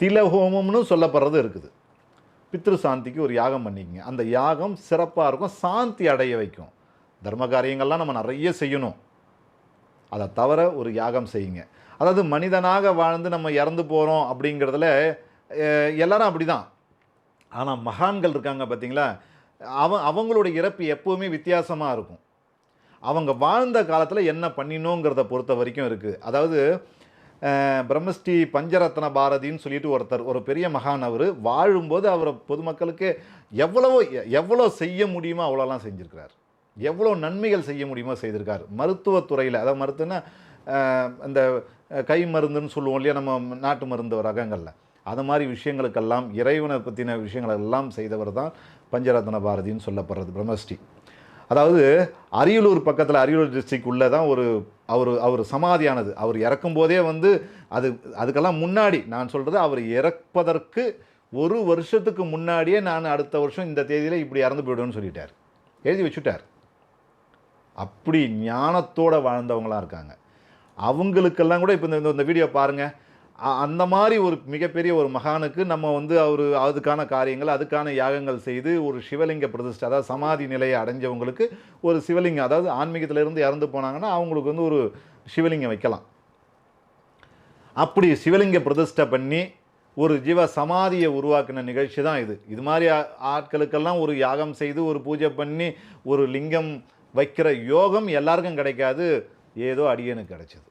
திலஹோமம்னு சொல்லப்படுறது இருக்குது. பித்ரு சாந்திக்கு ஒரு யாகம் பண்ணிக்கங்க. அந்த யாகம் சிறப்பாக இருக்கும் சாந்தி அடைய வைக்கும். தர்ம காரியங்கள்லாம் நம்ம நிறைய செய்யணும். அதை தவிர ஒரு யாகம் செய்யுங்க. அதாவது மனிதனாக வாழ்ந்து நம்ம இறந்து போகிறோம் அப்படிங்கிறதுல எல்லாரும் அப்படி தான் ஆனால் மகான்கள் இருக்காங்க பார்த்தீங்களா அவ அவங்களோட இறப்பு எப்போவுமே வித்தியாசமாக இருக்கும். அவங்க வாழ்ந்த காலத்தில் என்ன பண்ணினோங்கிறத பொறுத்த வரைக்கும் இருக்குது அதாவது பிரம்மஸ்ரீ பஞ்சரத்ன பாரதின்னு சொல்லிட்டு ஒருத்தர் ஒரு பெரிய மகான் அவர் வாழும்போது அவரை பொதுமக்களுக்கு எவ்வளவோ எவ்வளோ செய்ய முடியுமோ அவ்வளோலாம் செஞ்சுருக்கிறார். எவ்வளோ நன்மைகள் செய்ய முடியுமோ செய்திருக்கார். மருத்துவத்துறையில் அதாவது மருத்துவன்னா இந்த கை மருந்துன்னு சொல்லுவோம் இல்லையா நம்ம நாட்டு மருந்து ரகங்களில். அது மாதிரி விஷயங்களுக்கெல்லாம் இறைவனை பற்றின விஷயங்களெல்லாம் செய்தவர் தான் பஞ்சரத்ன பாரதின்னு சொல்லப்படுறது பிரம்மஸ்ரீ. அதாவது அரியலூர் பக்கத்தில் அரியலூர் டிஸ்ட்ரிக்ட் உள்ளே தான் ஒரு அவர் அவர் சமாதியானது. அவர் இறக்கும் போதே வந்து அது அதுக்கெல்லாம் முன்னாடி நான் சொல்கிறது அவர் இறப்பதற்கு ஒரு வருஷத்துக்கு முன்னாடியே நான் அடுத்த வருஷம் இந்த தேதியில் இப்படி இறந்து போயிடுவேன்னு சொல்லிட்டார். எழுதி வச்சுட்டார். அப்படி ஞானத்தோட வாழ்ந்தவங்களாம் இருக்காங்க. அவங்களுக்கெல்லாம் கூட இப்போ இந்த இந்த வீடியோ பாருங்கள் அந்த மாதிரி ஒரு மிகப்பெரிய ஒரு மகானுக்கு நம்ம வந்து அவர் அதுக்கான காரியங்கள் அதுக்கான யாகங்கள் செய்து ஒரு சிவலிங்க பிரதிஷ்டை அதாவது சமாதி நிலையை அடைஞ்சவங்களுக்கு ஒரு சிவலிங்கம் அதாவது ஆன்மீகத்திலிருந்து இறந்து போனாங்கன்னா அவங்களுக்கு வந்து ஒரு சிவலிங்கம் வைக்கலாம். அப்படி சிவலிங்க பிரதிஷ்டை பண்ணி ஒரு ஜீவ சமாதியை உருவாக்கின நிகழ்ச்சி தான் இது. இது மாதிரி ஆட்களுக்கெல்லாம் ஒரு யாகம் செய்து ஒரு பூஜை பண்ணி ஒரு லிங்கம் வைக்கிற யோகம் எல்லாருக்கும் கிடைக்காது. ஏதோ அடியனுக்கு கிடைச்சது.